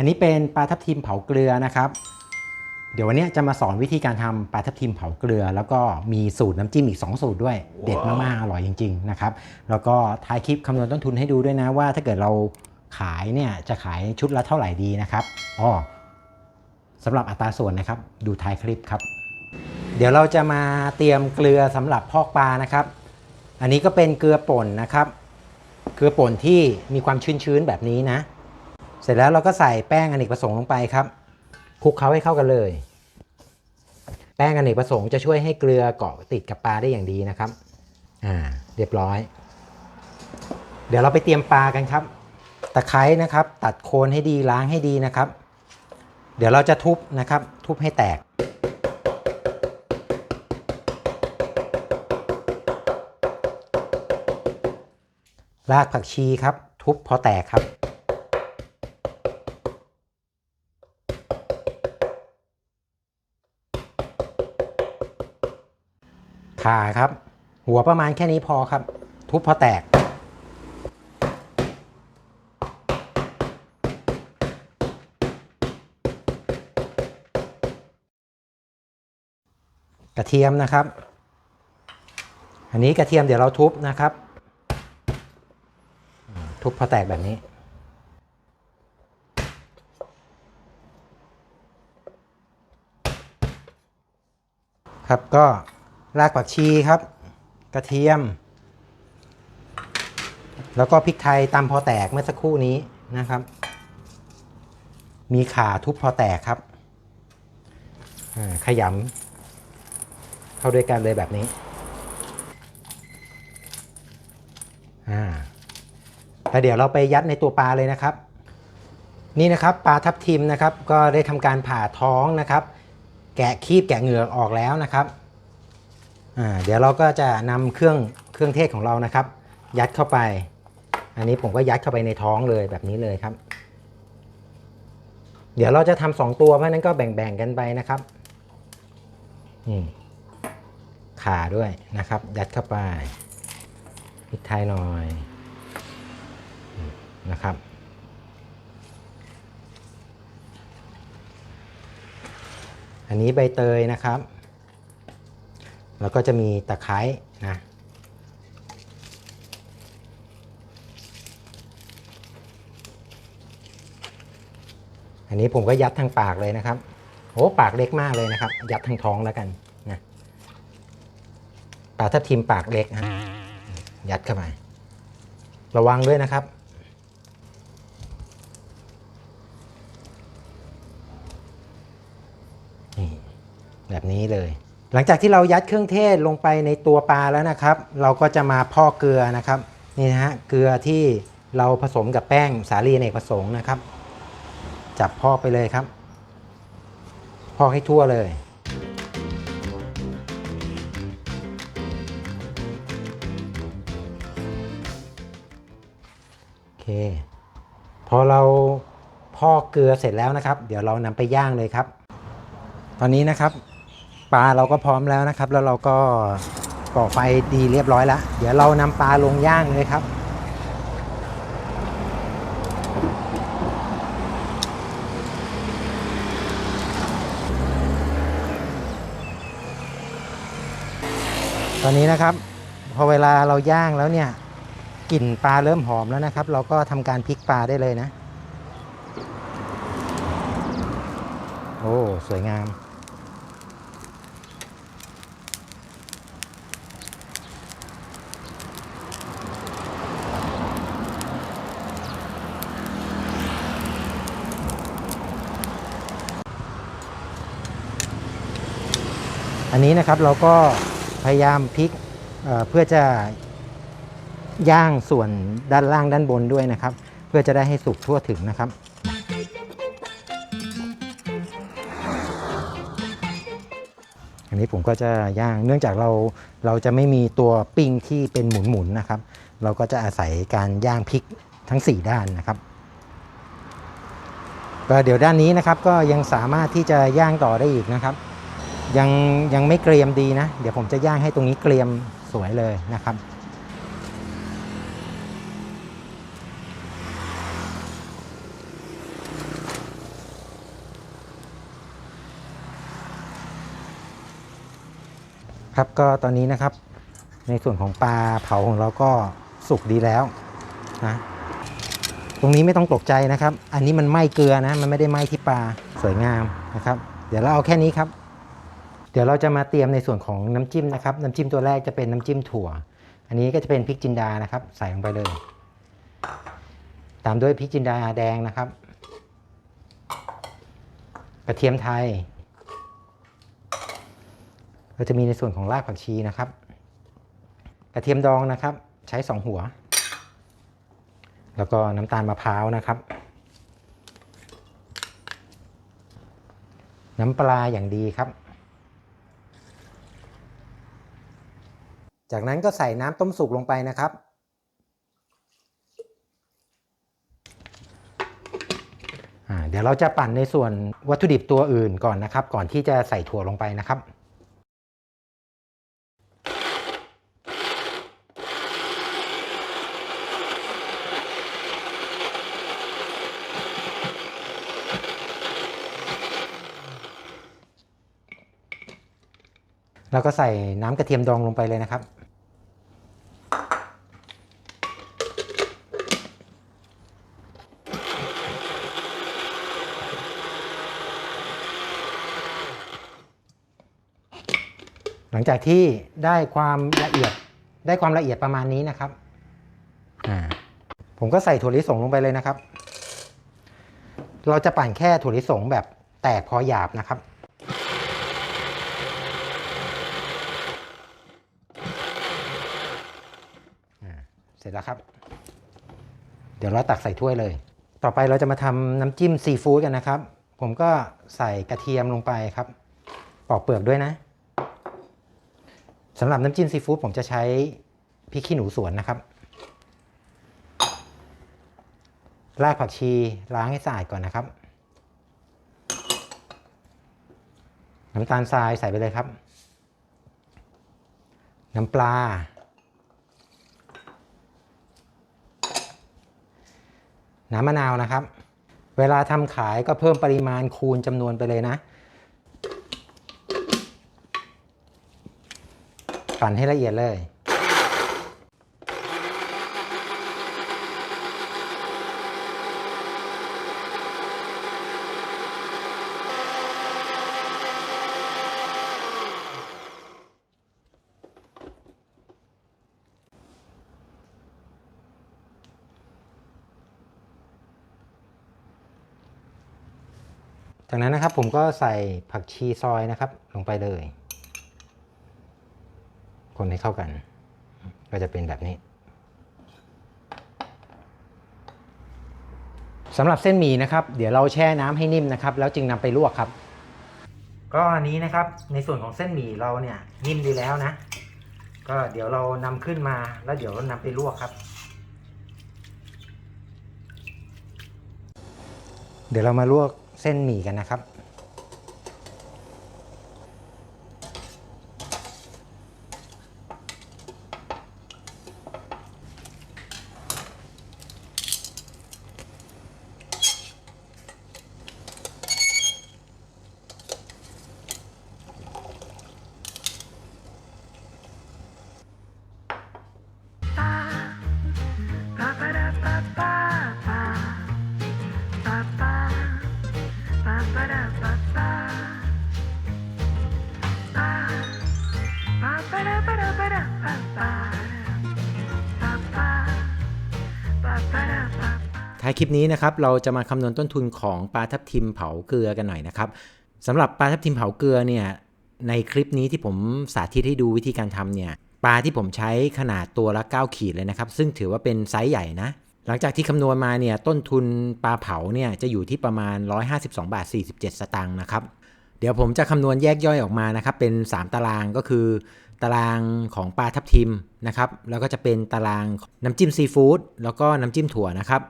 อันนี้เป็นปลาทับทิมเผาเกลือนะครับ เดี๋ยววันนี้จะมาสอนวิธีการทำปลาทับทิมเผาเกลือ แล้วก็มีสูตรน้ำจิ้มอีก 2 สูตรด้วย เด็ดมากๆอร่อยจริงๆนะครับแล้วก็ท้ายคลิปคำนวณต้นทุนให้ดูด้วยนะว่า ถ้าเกิดเราขายเนี่ยจะขายชุดละเท่าไหร่ดีนะครับอ๋อสำหรับอัตราส่วนนะครับ ดูท้ายคลิปครับ เดี๋ยวเราจะมาเตรียมเกลือสำหรับพอกปลานะครับ อันนี้ก็เป็นเกลือป่นนะครับ เกลือป่นที่มีความชื้นๆแบบนี้นะ เสร็จแล้วเราก็ใส่แป้งอเนกประสงค์ลงไปครับคลุกเคล้าให้เข้ากันเลย แป้งอเนกประสงค์จะช่วยให้เกลือเกาะติดกับปลาได้อย่างดีนะครับอ่าเรียบร้อย เดี๋ยวเราไปเตรียมปลากันครับ ตะไคร้นะครับ ตัดโคนให้ดีล้างให้ดีนะครับ เดี๋ยวเราจะทุบนะครับ ทุบให้แตกรากผักชีครับ ทุบพอแตกครับ ขาครับ หัวประมาณแค่นี้พอครับ ทุบพอแตก กระเทียมนะครับ อันนี้กระเทียมเดี๋ยวเราทุบนะครับ ทุบพอแตกแบบนี้ครับก็ รากผักชีครับ กระเทียม แล้วก็พริกไทยตำพอแตกเมื่อสักครู่นี้นะครับ มีข่าทุบพอแตกครับขยำเข้าด้วยกันเลยแบบนี้อ่าแล้วเดี๋ยวเราไปยัดในตัวปลาเลยนะครับ นี่นะครับปลาทับทิมนะครับ ก็ได้ทำการผ่าท้องนะครับ แกะคีบแกะเหงือกออกแล้วนะครับ เดี๋ยวเราก็จะนำเครื่องเครื่องเทศของเรานะครับ ยัดเข้าไป อันนี้ผมก็ยัดเข้าไปในท้องเลยแบบนี้เลยครับ เดี๋ยวเราจะทำสองตัวเพราะฉะนั้นก็แบ่งๆกันไปนะครับนี่ขาด้วยนะครับ ยัดเข้าไปพริกไทยหน่อยนะครับอันนี้ใบเตยนะครับ แล้วก็จะมีตะไคร้นะอันนี้ผมก็ยัดทางปากเลยนะครับโอ้ปากเล็กมากเลยนะครับ ยัดทางท้องแล้วกันนะปลาทับทิมปากเล็กนะยัดเข้าไประวังด้วยนะครับนี่แบบนี้เลย หลังจากที่เรายัดเครื่องเทศลงไปในตัวปลาแล้วนะครับ เราก็จะมาพอกเกลือนะครับนี่นะฮะเกลือที่เราผสมกับแป้งสาลีเนกประสงค์นะครับ จับพอกไปเลยครับ พอกให้ทั่วเลยโอเคพอเราพอกเกลือเสร็จแล้วนะครับ เดี๋ยวเรานำไปย่างเลยครับ ตอนนี้นะครับ ปลาเราก็พร้อมแล้วนะครับ แล้วเราก็ก่อไฟดีเรียบร้อยแล้ว เดี๋ยวเรานำปลาลงย่างเลยครับ ตอนนี้นะครับ พอเวลาเราย่างแล้วเนี่ยกลิ่นปลาเริ่มหอมแล้วนะครับ เราก็ทำการพลิกปลาได้เลยนะ โอ้ สวยงาม อันนี้นะครับเราก็พยายามพลิกเเพื่อจะย่างส่วนด้านล่างด้านบนด้วยนะครับ เพื่อจะได้ให้สุกทั่วถึงนะครับ อันนี้ผมก็จะย่างเนื่องจากเราเราจะไม่มีตัวปิ้งที่เป็นหมุนๆนะครับ เราก็จะอาศัยการย่างพลิกทั้ง 4 ด้านนะครับก็เดี๋ยวด้านนี้นะครับก็ยังสามารถที่จะย่างต่อได้อีกนะครับ ยังยังไม่เกรียมดีนะ เดี๋ยวผมจะย่างให้ตรงนี้เกรียมสวยเลยนะครับ ครับก็ตอนนี้นะครับ ในส่วนของปลาเผาของเราก็สุกดีแล้วนะตรงนี้ไม่ต้องตกใจนะครับ อันนี้มันไหม้เกลือนะ มันไม่ได้ไหม้ที่ปลาสวยงามนะครับ เดี๋ยวเราเอาแค่นี้ครับ เดี๋ยวเราจะมาเตรียมในส่วนของน้ำจิ้มนะครับ น้ำจิ้มตัวแรกจะเป็นน้ำจิ้มถั่ว อันนี้ก็จะเป็นพริกจินดานะครับ ใส่ลงไปเลย ตามด้วยพริกจินดาแดงนะครับ กระเทียมไทย เราจะมีในส่วนของรากผักชีนะครับ กระเทียมดองนะครับ ใช้2หัว แล้วก็น้ำตาลมะพร้าวนะครับน้ำปลาอย่างดีครับ จากนั้นก็ใส่น้ำต้มสุกลงไปนะครับ เดี๋ยวเราจะปั่นในส่วนวัตถุดิบตัวอื่นก่อนนะครับ ก่อนที่จะใส่ถั่วลงไปนะครับแล้วก็ใส่น้ำกระเทียมดองลงไปเลยนะครับ หลังจากที่ได้ความละเอียดได้ความละเอียดประมาณนี้นะครับอ่าผมก็ใส่ถั่วลิสงลงไปเลยนะครับ เราจะปั่นแค่ถั่วลิสงแบบแตกพอหยาบนะครับอ่าเสร็จแล้วครับ เดี๋ยวเราตักใส่ถ้วยเลย ต่อไปเราจะมาทำน้ำจิ้มซีฟู้ดกันนะครับ ผมก็ใส่กระเทียมลงไปครับ ปอกเปลือกด้วยนะ สำหรับน้ำจิ้มซีฟู้ดผมจะใช้พริกขี้หนูสวนนะครับ รากผักชีล้างให้สะอาดก่อนนะครับ น้ำตาลทรายใส่ไปเลยครับ น้ำปลา น้ำมะนาวนะครับ เวลาทำขายก็เพิ่มปริมาณคูณจำนวนไปเลยนะ ปั่นให้ละเอียดเลย จากนั้นนะครับผมก็ใส่ผักชีซอยนะครับลงไปเลย คนให้เข้ากัน ก็จะเป็นแบบนี้สำหรับเส้นหมี่นะครับ เดี๋ยวเราแช่น้ำให้นิ่มนะครับ แล้วจึงนำไปลวกครับ ก็อันนี้นะครับในส่วนของเส้นหมี่เราเนี่ยนิ่มดีแล้วนะ ก็เดี๋ยวเรานำขึ้นมาแล้วเดี๋ยวนำไปลวกครับ เดี๋ยวเรามาลวกเส้นหมี่กันนะครับายคลิปนี้นะครับเราจะมาคำนวณต้นทุนของปลาทับทิมเผาเกลือกันหน่อยนะครับสำหรับปลาทับทิมเผาเกลือเนี่ยในคลิปนี้ที่ผมสาธิตให้ดูวิธีการทำเนี่ยปลาที่ผมใช้ขนาดตัวละ 9 ขีดเลยนะครับ ซึ่งถือว่าเป็นไซส์ใหญ่นะ หลังจากที่คำนวณมาเนี่ยต้นทุนปลาเผาเนี่ยจะอยู่ที่ประมาณ 152 บาท 47 สตางค์นะครับเดี๋ยวผมจะคำนวณแยกย่อยออกมานะครับเป็น 3 ตารางก็คือ ตารางของปลาทับทิมนะครับแล้วก็จะเป็นตารางน้ำจิ้มซีฟู้ดแล้วก็น้ำจิ้มถั่วนะครับ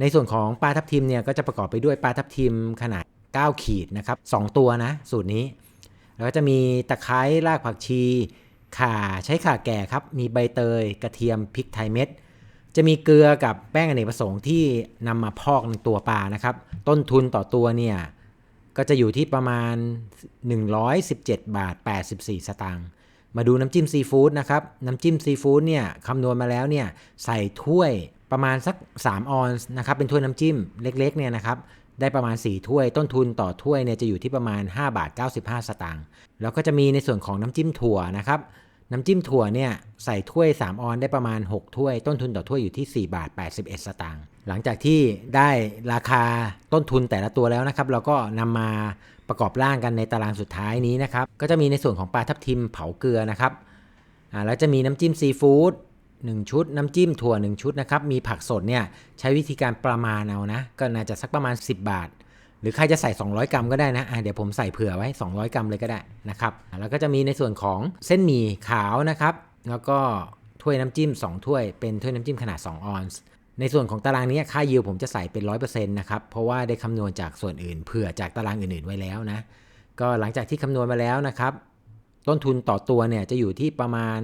ในส่วนของปลาทับทิมเนี่ยก็จะประกอบไปด้วยปลาทับทิมขนาด 9 ขีดนะครับ2ตัวนะ สูตรนี้ แล้วก็จะมีตะไคร้รากผักชี ข่าใช้ข่าแก่ครับ มีใบเตย กระเทียมพริกไทยเม็ด จะมีเกลือกับแป้งอเนกประสงค์ที่นำมาพอกในตัวปลานะครับ ต้นทุนต่อตัวเนี่ยก็จะอยู่ที่ประมาณ 117 บาท 84 สตางค์ มาดูน้ำจิ้มซีฟู้ดนะครับ น้ำจิ้มซีฟู้ดเนี่ยคำนวณมาแล้วเนี่ยใส่ถ้วยประมาณสัก 3 ออนซ์นะครับ เป็นถ้วยน้ำจิ้มเล็กๆเนี่ยนะครับได้ประมาณ 4 ถ้วย ต้นทุนต่อถ้วยเนี่ยจะอยู่ที่ประมาณ 5 บาท 95 สตางค์ แล้วก็จะมีในส่วนของน้ำจิ้มถั่วนะครับ น้ำจิ้มถั่วเนี่ยใส่ถ้วย 3 ออนได้ประมาณ 6 ถ้วย ต้นทุนต่อถ้วยอยู่ที่ 4 บาท 81 สตางค์ หลังจากที่ได้ราคาต้นทุนแต่ละตัวแล้วนะครับ เราก็นำมา ประกอบร่างกันในตารางสุดท้ายนี้นะครับ ก็จะมีในส่วนของปลาทับทิมเผาเกลือนะครับอ่าแล้วจะมีน้ำจิ้มซีฟู้ด1ชุด น้ำจิ้มถั่ว 1 ชุดนะครับ มีผักสดเนี่ยใช้วิธีการประมาณเอานะ ก็น่าจะสักประมาณ 10 บาท หรือใครจะใส่ 200 กรัมก็ได้นะอะเดี๋ยวผมใส่เผื่อไว้ 200 กรัมเลยก็ได้นะครับ แล้วก็จะมีในส่วนของเส้นหมี่ขาวนะครับ แล้วก็ถ้วยน้ำจิ้ม 2 ถ้วย เป็นถ้วยน้ำจิ้มขนาด 2 ออนซ์ ในส่วนของตารางนี้ค่ายิวผมจะใส่เป็น 100%นะครับ เพราะว่าได้คำนวณจากส่วนอื่นเผื่อจากตารางอื่นๆไว้แล้วนะ ก็หลังจากที่คำนวณมาแล้วนะครับ ต้นทุนต่อตัวเนี่ยจะอยู่ที่ประมาณ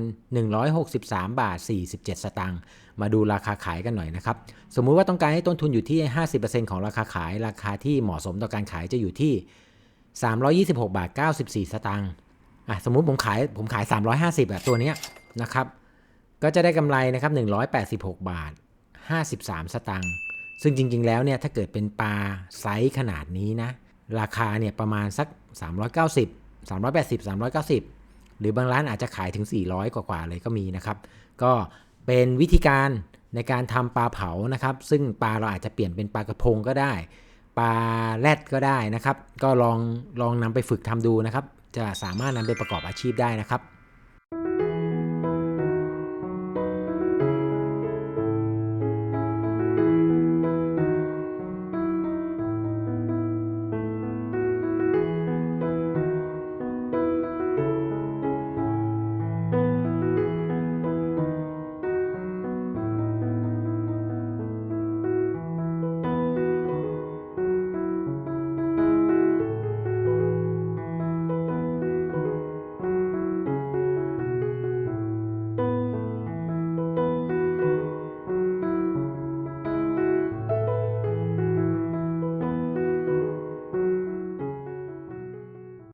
163 บาท 47 สตางค์ มาดูราคาขายกันหน่อยนะครับ สมมุติว่าต้องการให้ต้นทุนอยู่ที่ 50%ของราคาขาย ราคาที่เหมาะสมต่อการขายจะอยู่ที่ 326 บาท 94 สตางค์ อะ สมมุติผมขายผมขาย 350แบบตัวเนี้ยนะครับ ก็จะได้กำไรนะครับ 186 บาท 53 สตางค์ซึ่งจริง ๆ แล้วเนี่ยถ้าเกิดเป็นปลาไซส์ขนาดนี้นะ ราคาเนี่ยประมาณสัก 390 380 390 หรือบางร้านอาจจะขายถึง 400 กว่าๆเลยก็มีนะครับ ก็เป็นวิธีการในการทำปลาเผานะครับ ซึ่งปลาเราอาจจะเปลี่ยนเป็นปลากระพงก็ได้ ปลาแรดก็ได้นะครับ ก็ลองลองนำไปฝึกทำดูนะครับ จะสามารถนำไปประกอบอาชีพได้นะครับ